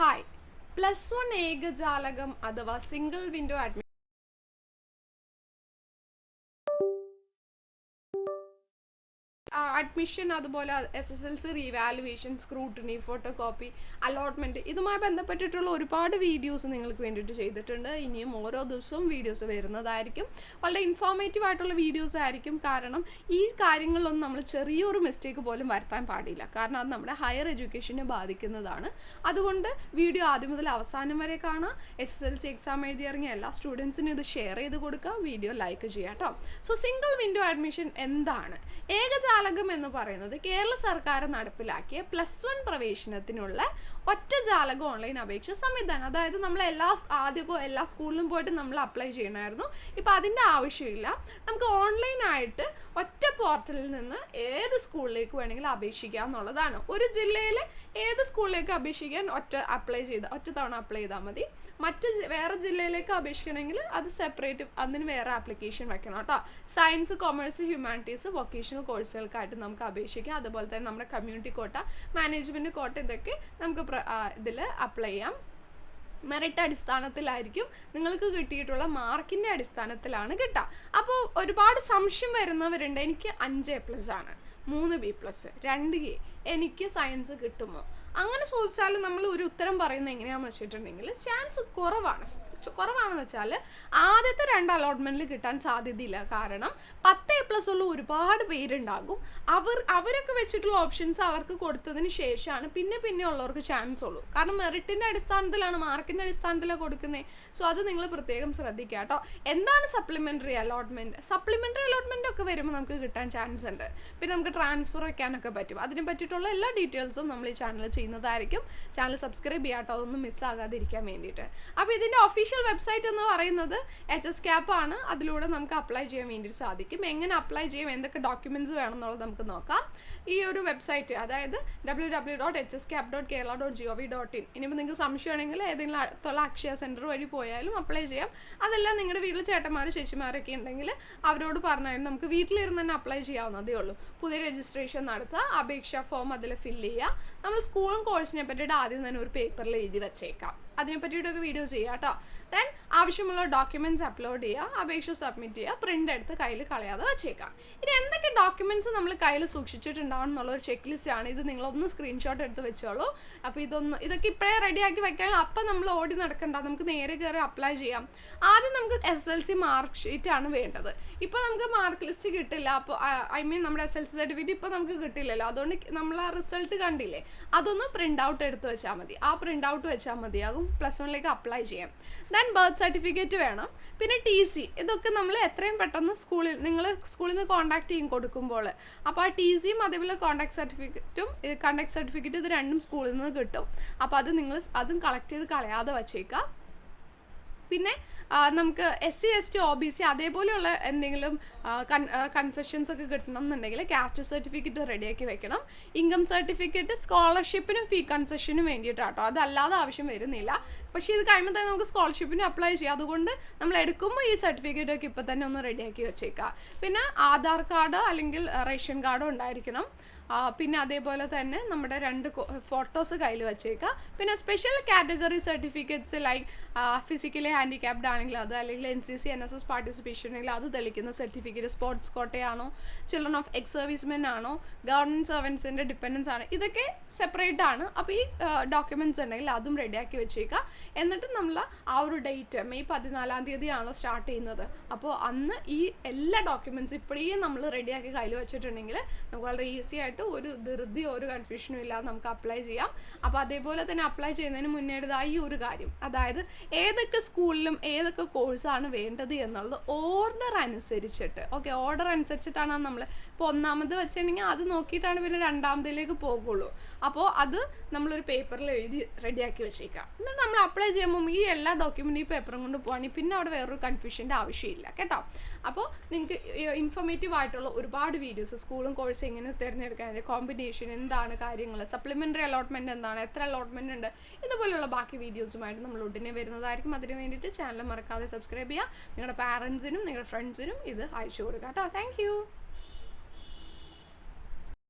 Hi plus one ഏകജാലകം അഥവാ single window admission admission അതുപോലെ S S L C revaluation scrutiny photo copy allotment ഇതുമായി ബന്ധപ്പെട്ടിട്ടുള്ള ഒരുപാട് വീഡിയോസ് നിങ്ങൾക്ക് വേണ്ടിയിട്ട് ചെയ്തിട്ടുണ്ട്. ഇനിയും ഓരോ ദിവസവും വീഡിയോസ് വരുന്നതായിരിക്കും. വളരെ ഇൻഫോർമേറ്റീവ് ആയിട്ടുള്ള വീഡിയോസ് ആയിരിക്കും. കാരണം ഈ കാര്യങ്ങളിലൊന്നും നമ്മൾ ചെറിയൊരു മിസ്റ്റേക്ക് പോലും വരുത്താൻ പാടില്ല. കാരണം അത് നമ്മുടെ ഹയർ എഡ്യൂക്കേഷനെ ബാധിക്കുന്നതാണ്. അതുകൊണ്ട് വീഡിയോ ആദ്യം മുതൽ അവസാനം വരെ കാണാം. S S L C exam എഴുതി ഇറങ്ങിയ എല്ലാ സ്റ്റുഡൻസിനും ഇത് ഷെയർ ചെയ്ത് കൊടുക്കുക വീഡിയോ ലൈക്ക് ചെയ്യാം കേട്ടോ സോ സിംഗിൾ വിൻഡോ അഡ്മിഷൻ എന്താണ്? ഏകജാലകം എന്ന് പറയുന്നത് കേരള സർക്കാർ നടപ്പിലാക്കിയ പ്ലസ് വൺ പ്രവേശനത്തിനുള്ള ഒറ്റ ജാലകം ഓൺലൈൻ അപേക്ഷ സംവിധാനം. അതായത് നമ്മൾ എല്ലാ ആദ്യമൊക്കെ എല്ലാ സ്കൂളിലും പോയിട്ട് നമ്മൾ അപ്ലൈ ചെയ്യണമായിരുന്നു. ഇപ്പം അതിന്റെ ആവശ്യമില്ല. നമുക്ക് ഓൺലൈനായിട്ട് ഒറ്റ പോർട്ടലിൽ നിന്ന് ഏത് സ്കൂളിലേക്ക് വേണമെങ്കിലും അപേക്ഷിക്കാം എന്നുള്ളതാണ്. ഒരു ജില്ലയിൽ ഏത് സ്കൂളിലേക്ക് അപേക്ഷിക്കാൻ ഒറ്റ അപ്ലൈ ചെയ്ത ഒറ്റ തവണ അപ്ലൈ ചെയ്താൽ മതി. മറ്റ് വേറെ ജില്ലയിലേക്ക് അപേക്ഷിക്കണമെങ്കിൽ അത് സെപ്പറേറ്റ് അതിന് വേറെ ആപ്ലിക്കേഷൻ വെക്കണം കേട്ടോ. സയൻസ് കൊമേഴ്സ് ഹ്യൂമാനിറ്റീസ് വൊക്കേഷണൽ കോഴ്സുകൾക്കായിട്ട് നമുക്ക് അപേക്ഷിക്കാം. അതുപോലെ തന്നെ നമ്മുടെ കമ്മ്യൂണിറ്റി കോട്ട മാനേജ്മെന്റ് കോട്ട ഇതൊക്കെ നമുക്ക് ഇതിൽ അപ്ലൈ ചെയ്യാം. മെറിറ്റ് അടിസ്ഥാനത്തിലായിരിക്കും നിങ്ങൾക്ക് കിട്ടിയിട്ടുള്ള മാർക്കിന്റെ അടിസ്ഥാനത്തിലാണ് കിട്ടുക. അപ്പോൾ ഒരുപാട് സംശയം വരുന്നവരുണ്ട്. എനിക്ക് അഞ്ച് എ പ്ലസ് ആണ്. മൂന്ന് ബി പ്ലസ് രണ്ട് എ എനിക്ക് സയൻസ് കിട്ടുമോ? അങ്ങനെ ചോദിച്ചാൽ നമ്മൾ ഒരു ഉത്തരം പറയുന്നത് എങ്ങനെയാണെന്ന് വെച്ചിട്ടുണ്ടെങ്കിൽ ചാൻസ് കുറവാണ്. കുറവാണെന്ന് വെച്ചാൽ ആദ്യത്തെ രണ്ട് അലോട്ട്മെന്റിൽ കിട്ടാൻ സാധ്യതയില്ല. കാരണം പത്ത് എ പ്ലസ് ഉള്ള ഒരുപാട് പേരുണ്ടാകും. അവർ അവരൊക്കെ വെച്ചിട്ടുള്ള ഓപ്ഷൻസ് അവർക്ക് കൊടുത്തതിന് ശേഷമാണ് പിന്നെ പിന്നെ ഉള്ളവർക്ക് ചാൻസ് ഉള്ളൂ. കാരണം മെറിറ്റിന്റെ അടിസ്ഥാനത്തിലാണ് മാർക്കിന്റെ അടിസ്ഥാനത്തിലാണ് കൊടുക്കുന്നത് സോ അത് നിങ്ങൾ പ്രത്യേകം ശ്രദ്ധിക്കുക കേട്ടോ. എന്താണ് സപ്ലിമെന്ററി അലോട്ട്മെന്റ് സപ്ലിമെന്ററി അലോട്ട്മെന്റ് ഒക്കെ വരുമ്പോൾ നമുക്ക് കിട്ടാൻ ചാൻസ് ഉണ്ട്. പിന്നെ നമുക്ക് ട്രാൻസ്ഫർ വയ്ക്കാനൊക്കെ പറ്റും. അതിനെ പറ്റിയിട്ടുള്ള എല്ലാ ഡീറ്റെയിൽസും നമ്മൾ ഈ ചാനൽ ചെയ്യുന്നതായിരിക്കും. ചാനൽ സബ്സ്ക്രൈബ് ചെയ്യാട്ടോ അതൊന്നും മിസ്സാകാതിരിക്കാൻ വേണ്ടിയിട്ട്. അപ്പോൾ ഇതിന്റെ ഒഫീഷ്യൽ വെബ്സൈറ്റ് എന്ന് പറയുന്നത് എച്ച് എസ് ക്യാപ്പ് ആണ്. അതിലൂടെ നമുക്ക് അപ്ലൈ ചെയ്യാൻ വേണ്ടി സാധിക്കും. എങ്ങനെ അപ്ലൈ ചെയ്യും എന്തൊക്കെ ഡോക്യുമെന്റ്സ് വേണം എന്നുള്ളത് നമുക്ക് നോക്കാം. ഈ ഒരു വെബ്സൈറ്റ് അതായത് W W dot H S cap dot Kerala dot G O V dot in ഇനിയിപ്പോൾ നിങ്ങൾക്ക് സംശയമാണെങ്കിൽ ഏതെങ്കിലും അടുത്തുള്ള അക്ഷയ സെന്റർ വഴി പോയാലും അപ്ലൈ ചെയ്യാം. അതെല്ലാം നിങ്ങളുടെ വീട്ടിൽ ചേട്ടന്മാർ ചേച്ചിമാരൊക്കെ ഉണ്ടെങ്കിൽ അവരോട് പറഞ്ഞാലും നമുക്ക് വീട്ടിലിരുന്ന് തന്നെ അപ്ലൈ ചെയ്യാവുന്നതേ ഉള്ളൂ. പുതിയ രജിസ്ട്രേഷൻ നടത്തുക അപേക്ഷാ ഫോം അതിൽ ഫില്ല് ചെയ്യുക. നമ്മൾ സ്കൂളും കോഴ്സിനെ പറ്റിയിട്ട് ആദ്യം തന്നെ ഒരു പേപ്പറിൽ എഴുതി വെച്ചേക്കാം. അതിനെ പറ്റിയിട്ടൊക്കെ വീഡിയോ ചെയ്യാം കേട്ടോ. ദെൻ ആവശ്യമുള്ള ഡോക്യുമെന്റ്സ് അപ്ലോഡ് ചെയ്യുക അപേക്ഷ സബ്മിറ്റ് ചെയ്യുക പ്രിന്റ് എടുത്ത് കയ്യിൽ കളയാതെ വെച്ചേക്കാം. ഇനി എന്തൊക്കെ ഡോക്യുമെന്റ്സ് നമ്മൾ കയ്യിൽ സൂക്ഷിച്ചിട്ടുണ്ടാവണം എന്നുള്ള ഒരു ചെക്ക് ലിസ്റ്റ് ആണ്. ഇത് നിങ്ങളൊന്ന് സ്ക്രീൻഷോട്ട് എടുത്ത് വെച്ചോളൂ. അപ്പോൾ ഇതൊന്ന് ഇതൊക്കെ ഇപ്പോഴേ റെഡിയാക്കി വെക്കാൻ അപ്പം നമ്മൾ ഓടി നടക്കണ്ട. നമുക്ക് നേരെ കയറി അപ്ലൈ ചെയ്യാം. ആദ്യം നമുക്ക് S L C mark sheet ആണ് വേണ്ടത്. ഇപ്പോൾ നമുക്ക് മാർക്ക് ലിസ്റ്റ് കിട്ടില്ല. അപ്പോൾ ഐ മീൻ നമ്മുടെ എസ് എൽ സി സർട്ടിഫിക്കറ്റ് ഇപ്പോൾ നമുക്ക് കിട്ടില്ലല്ലോ. അതുകൊണ്ട് നമ്മൾ ആ റിസൾട്ട് കണ്ടില്ലേ? അതൊന്ന് പ്രിന്റ് ഔട്ട് എടുത്ത് വെച്ചാൽ മതി. ആ പ്രിന്റ് ഔട്ട് വെച്ചാൽ മതിയാകും. പ്ലസ് വണ്ണിലേക്ക് അപ്ലൈ ചെയ്യാം. ദെൻ ബർത്ത് സർട്ടിഫിക്കറ്റ് വേണം. പിന്നെ ടി സി ഇതൊക്കെ നമ്മൾ എത്രയും പെട്ടെന്ന് സ്കൂളിൽ നിങ്ങൾ സ്കൂളിൽ നിന്ന് കോൺടാക്ട് ചെയ്യും കൊടുക്കുമ്പോൾ അപ്പോൾ ആ ടി സിയും അതേപോലെ കോൺടാക്ട് സർട്ടിഫിക്കറ്റും കോൺടാക്ട് സർട്ടിഫിക്കറ്റ് ഇത് രണ്ടും സ്കൂളിൽ നിന്ന് കിട്ടും. അപ്പോൾ അത് നിങ്ങൾ അതും കളക്ട് ചെയ്ത് കളയാതെ വച്ചേക്കാം. പിന്നെ നമുക്ക് S C S T O B C അതേപോലെയുള്ള എന്തെങ്കിലും കൺസെഷൻസ് ഒക്കെ കിട്ടണം എന്നുണ്ടെങ്കിൽ കാസ്റ്റ് സർട്ടിഫിക്കറ്റ് റെഡിയാക്കി വെക്കണം. ഇൻകം സർട്ടിഫിക്കറ്റ് സ്കോളർഷിപ്പിനും ഫീ കൺസെഷനും വേണ്ടിയിട്ടാട്ടോ. അതല്ലാതെ ആവശ്യം വരുന്നില്ല. പക്ഷേ ഇത് കഴിയുമ്പോൾ തന്നെ നമുക്ക് സ്കോളർഷിപ്പിന് അപ്ലൈ ചെയ്യാം. അതുകൊണ്ട് നമ്മൾ എടുക്കുമ്പോൾ ഈ സർട്ടിഫിക്കറ്റ് ഒക്കെ ഇപ്പോൾ തന്നെ ഒന്ന് റെഡിയാക്കി വെച്ചേക്കാം. പിന്നെ ആധാർ കാർഡോ അല്ലെങ്കിൽ റേഷൻ കാർഡോ ഉണ്ടായിരിക്കണം. പിന്നെ അതേപോലെ തന്നെ നമ്മുടെ രണ്ട് ഫോട്ടോസ് കയ്യിൽ വെച്ചേക്കുക പിന്നെ special category certificates like physically handicapped ആണെങ്കിൽ അത് അല്ലെങ്കിൽ N C C N S S participation ആണെങ്കിൽ അത് തെളിക്കുന്ന സർട്ടിഫിക്കറ്റ് സ്പോർട്സ് കോട്ടയാണോ ചിൽഡ്രൻ ഓഫ് എക്സ് സർവീസ്മെൻ ആണോ ഗവൺമെന്റ് സർവൻസിന്റെ ഡിപ്പെൻഡൻസ് ആണ് ഇതൊക്കെ സെപ്പറേറ്റ് ആണ്. അപ്പോൾ ഈ ഡോക്യുമെന്റ്സ് ഉണ്ടെങ്കിൽ അതും റെഡിയാക്കി വെച്ചേക്കുക എന്നിട്ട് നമ്മൾ ആ ഒരു ഡേറ്റ് മെയ് പതിനാലാം തീയതിയാണോ സ്റ്റാർട്ട് ചെയ്യുന്നത്. അപ്പോൾ അന്ന് ഈ എല്ലാ ഡോക്യുമെന്റ്സും ഇപ്പോഴേ നമ്മൾ റെഡിയാക്കി കയ്യിൽ വെച്ചിട്ടുണ്ടെങ്കിൽ നമുക്ക് വളരെ ഈസി ആയിട്ട് ഒരു ധൃതിയോ ഒരു കൺഫ്യൂഷനും ഇല്ലാതെ നമുക്ക് അപ്ലൈ ചെയ്യാം. അപ്പോൾ അതേപോലെ തന്നെ അപ്ലൈ ചെയ്യുന്നതിന് മുന്നേടത് ഈ ഒരു കാര്യം. അതായത് ഏതൊക്കെ സ്കൂളിലും ഏതൊക്കെ കോഴ്സാണ് വേണ്ടത് എന്നുള്ളത് ഓർഡർ അനുസരിച്ചിട്ട്. ഓക്കെ ഓർഡർ അനുസരിച്ചിട്ടാണ് നമ്മൾ ഇപ്പോൾ ഒന്നാമത് വെച്ചിട്ടുണ്ടെങ്കിൽ അത് നോക്കിയിട്ടാണ് പിന്നെ രണ്ടാമതിലേക്ക് പോകുള്ളൂ. അപ്പോൾ അത് നമ്മളൊരു പേപ്പറിൽ എഴുതി റെഡിയാക്കി വെച്ചേക്കാം എന്നിട്ട് നമ്മൾ അപ്ലൈ ചെയ്യുമ്പോൾ ഈ എല്ലാ ഡോക്യുമെന്റ് ഈ പേപ്പറും കൊണ്ട് പോകുകയാണെങ്കിൽ പിന്നെ അവിടെ വേറൊരു കൺഫ്യൂഷന്റെ ആവശ്യമില്ല. കേട്ടോ? അപ്പോൾ നിങ്ങൾക്ക് ഇൻഫോർമേറ്റീവ് ആയിട്ടുള്ള ഒരുപാട് വീഡിയോസ് സ്കൂളും കോഴ്സും എങ്ങനെ തിരഞ്ഞെടുക്കാൻ കോമ്പിനേഷൻ എന്താണ് കാര്യങ്ങൾ സപ്ലിമെന്ററി അലോട്ട്മെന്റ് എന്താണ് എത്ര അലോട്ട്മെന്റ് ഉണ്ട് ഇതുപോലുള്ള ബാക്കി വീഡിയോസുമായിട്ട് നമ്മൾ ഉടനെ വരുന്നതായിരിക്കും. അതിന് വേണ്ടിയിട്ട് ചാനൽ മറക്കാതെ സബ്സ്ക്രൈബ് ചെയ്യുക. നിങ്ങളുടെ പാരൻസിനും നിങ്ങളുടെ ഫ്രണ്ട്സിനും ഇത് അയച്ചു കൊടുക്കുക. കേട്ടോ. താങ്ക്